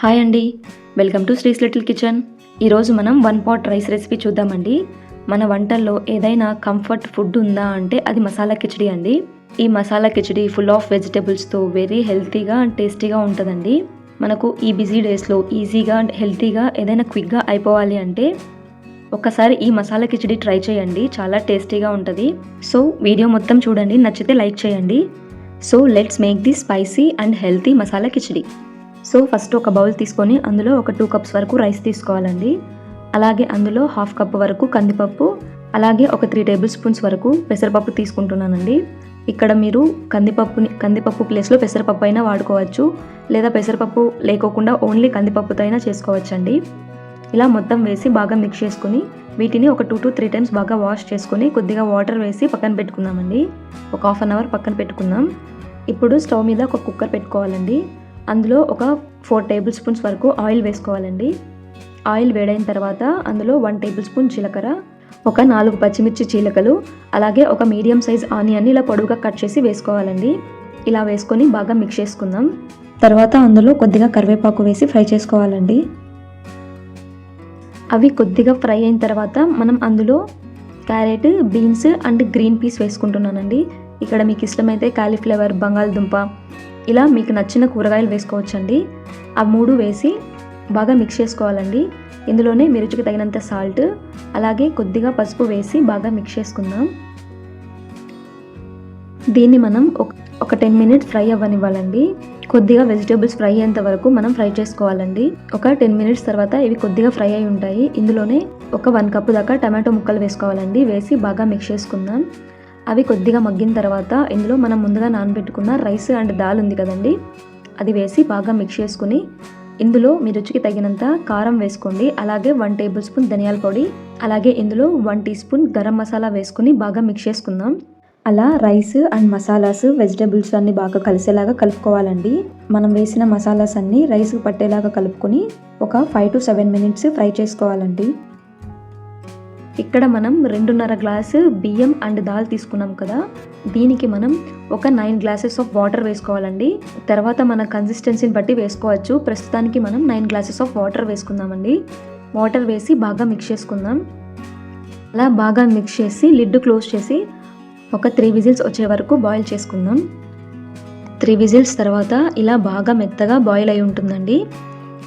Hi అండి. Welcome to Sri's little kitchen. ఈరోజు మనం వన్ పాట్ రైస్ రెసిపీ చూద్దామండి. మన వంటల్లో ఏదైనా కంఫర్ట్ ఫుడ్ ఉందా అంటే అది మసాలా కిచడీ అండి. ఈ మసాలా కిచడీ ఫుల్ ఆఫ్ వెజిటేబుల్స్తో వెరీ హెల్తీగా అండ్ టేస్టీగా ఉంటుందండి. మనకు ఈ బిజీ డేస్లో ఈజీగా అండ్ హెల్తీగా ఏదైనా క్విక్గా అయిపోవాలి అంటే ఒకసారి ఈ మసాలా కిచడీ ట్రై చేయండి. చాలా టేస్టీగా ఉంటుంది. సో వీడియో మొత్తం చూడండి. నచ్చితే లైక్ చేయండి. So let's make the spicy and healthy masala khichdi. So first ఒక బౌల్ తీసుకొని అందులో ఒక టూ కప్స్ వరకు రైస్ తీసుకోవాలండి. అలాగే అందులో హాఫ్ కప్ వరకు కందిపప్పు అలాగే ఒక త్రీ టేబుల్ స్పూన్స్ వరకు పెసరపప్పు తీసుకుంటున్నానండి. ఇక్కడ మీరు కందిపప్పుని కందిపప్పు ప్లేస్లో పెసరపప్పు అయినా వాడుకోవచ్చు లేదా పెసరపప్పు లేకోకుండా ఓన్లీ కందిపప్పుతో అయినా చేసుకోవచ్చండి. ఇలా మొత్తం వేసి బాగా మిక్స్ చేసుకుని వీటిని ఒక టూ టు త్రీ టైమ్స్ బాగా వాష్ చేసుకుని కొద్దిగా వాటర్ వేసి పక్కన పెట్టుకుందామండి. ఒక హాఫ్ అన్ అవర్ పక్కన పెట్టుకుందాం. ఇప్పుడు స్టవ్ మీద ఒక కుక్కర్ పెట్టుకోవాలండి. అందులో ఒక ఫోర్ టేబుల్ స్పూన్స్ వరకు ఆయిల్ వేసుకోవాలండి. ఆయిల్ వేడైన తర్వాత అందులో వన్ టేబుల్ స్పూన్ జీలకర్ర ఒక నాలుగు పచ్చిమిర్చి చీలకలు అలాగే ఒక మీడియం సైజ్ ఆనియన్ని ఇలా పొడవుగా కట్ చేసి వేసుకోవాలండి. ఇలా వేసుకొని బాగా మిక్స్ చేసుకుందాం. తర్వాత అందులో కొద్దిగా కరివేపాకు వేసి ఫ్రై చేసుకోవాలండి. అవి కొద్దిగా ఫ్రై అయిన తర్వాత మనం అందులో carrot beans and green peas వేసుకుంటున్నానండి. ఇక్కడ మీకు ఇష్టమైతే కాలీఫ్లవర్ బంగాళదుంప ఇలా మీకు నచ్చిన కూరగాయలు వేసుకోవచ్చండి. ఆ మూడు వేసి బాగా మిక్స్ చేసుకోవాలండి. ఇందులోనే మీ రుచికి తగినంత సాల్ట్ అలాగే కొద్దిగా పసుపు వేసి బాగా మిక్స్ చేసుకుందాం. దీన్ని మనం ఒక ఒక టెన్ మినిట్స్ ఫ్రై అవ్వనివ్వాలండి. కొద్దిగా వెజిటేబుల్స్ ఫ్రై అయ్యేంత వరకు మనం ఫ్రై చేసుకోవాలండి. ఒక టెన్ మినిట్స్ తర్వాత ఇవి కొద్దిగా ఫ్రై అయి ఉంటాయి. ఇందులోనే ఒక వన్ కప్ దాకా టమాటో ముక్కలు వేసుకోవాలండి. వేసి బాగా మిక్స్ చేసుకుందాం. అవి కొద్దిగా మగ్గిన తర్వాత ఇందులో మనం ముందుగా నానబెట్టుకున్న రైస్ అండ్ దాల్ ఉంది కదండి అది వేసి బాగా మిక్స్ చేసుకుని ఇందులో మీ రుచికి తగినంత కారం వేసుకోండి. అలాగే వన్ టేబుల్ స్పూన్ ధనియాల పొడి అలాగే ఇందులో one teaspoon garam masala వేసుకుని బాగా మిక్స్ చేసుకుందాం. అలా రైస్ అండ్ మసాలాస్ వెజిటేబుల్స్ అన్నీ బాగా కలిసేలాగా కలుపుకోవాలండి. మనం వేసిన మసాలాస్ అన్నీ రైస్ పట్టేలాగా కలుపుకొని ఒక five to seven minutes fry చేసుకోవాలండి. ఇక్కడ మనం రెండున్నర గ్లాసు బియ్యం అండ్ దాల్ తీసుకున్నాం కదా. దీనికి మనం ఒక నైన్ గ్లాసెస్ ఆఫ్ వాటర్ వేసుకోవాలండి. తర్వాత మన కన్సిస్టెన్సీని బట్టి వేసుకోవచ్చు. ప్రస్తుతానికి మనం నైన్ గ్లాసెస్ ఆఫ్ వాటర్ వేసుకుందామండి. వాటర్ వేసి బాగా మిక్స్ చేసుకుందాం. అలా బాగా మిక్స్ చేసి లిడ్ క్లోజ్ చేసి ఒక త్రీ విజిల్స్ వచ్చే వరకు బాయిల్ చేసుకుందాం. త్రీ విజిల్స్ తర్వాత ఇలా బాగా మెత్తగా బాయిల్ అయి ఉంటుందండి.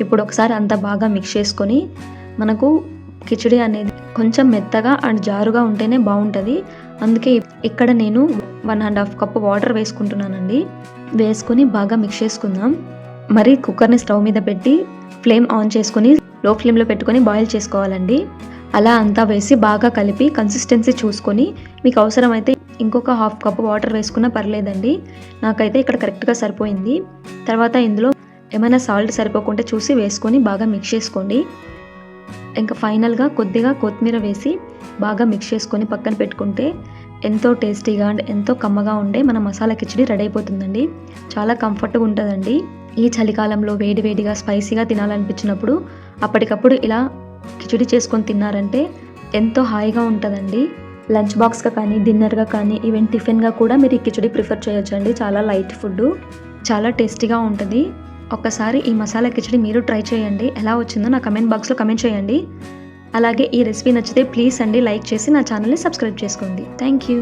ఇప్పుడు ఒకసారి అంతా బాగా మిక్స్ చేసుకొని మనకు కిచడీ అనేది కొంచెం మెత్తగా అండ్ జారుగా ఉంటేనే బాగుంటుంది. అందుకే ఇక్కడ నేను one and half cup water వేసుకుంటున్నానండి. వేసుకొని బాగా మిక్స్ చేసుకుందాం. మరి కుక్కర్ని స్టవ్ మీద పెట్టి ఫ్లేమ్ ఆన్ చేసుకొని లో ఫ్లేమ్లో పెట్టుకొని బాయిల్ చేసుకోవాలండి. అలా అంతా వేసి బాగా కలిపి కన్సిస్టెన్సీ చూసుకొని మీకు అవసరమైతే ఇంకొక హాఫ్ కప్ వాటర్ వేసుకున్నా పర్లేదండి. నాకైతే ఇక్కడ కరెక్ట్గా సరిపోయింది. తర్వాత ఇందులో ఏమైనా సాల్ట్ సరిపోకుంటే చూసి వేసుకొని బాగా మిక్స్ చేసుకోండి. ఇంకా ఫైనల్గా కొద్దిగా కొత్తిమీర వేసి బాగా మిక్స్ చేసుకొని పక్కన పెట్టుకుంటే ఎంతో టేస్టీగా అండ్ ఎంతో కమ్మగా ఉండే మన మసాలా కిచడీ రెడీ అయిపోతుందండి. చాలా కంఫర్ట్గా ఉంటుందండి. ఈ చలికాలంలో వేడి వేడిగా స్పైసీగా తినాలనిపించినప్పుడు అప్పటికప్పుడు ఇలా కిచడీ చేసుకొని తిన్నారంటే ఎంతో హాయిగా ఉంటుందండి. లంచ్ బాక్స్గా కానీ డిన్నర్గా కానీ ఈవెన్ టిఫిన్గా కూడా మీరు ఈ కిచడీ ప్రిఫర్ చేయొచ్చండి. చాలా లైట్ ఫుడ్ చాలా టేస్టీగా ఉంటుంది. ఒక్కసారి ఈ మసాలా కిచడీ మీరు ట్రై చేయండి. ఎలా వచ్చిందో నా కమెంట్ బాక్స్లో కమెంట్ చేయండి. అలాగే ఈ రెసిపీ నచ్చితే ప్లీజ్ అండి లైక్ చేసి నా ఛానల్ని సబ్స్క్రైబ్ చేసుకోండి. Thank you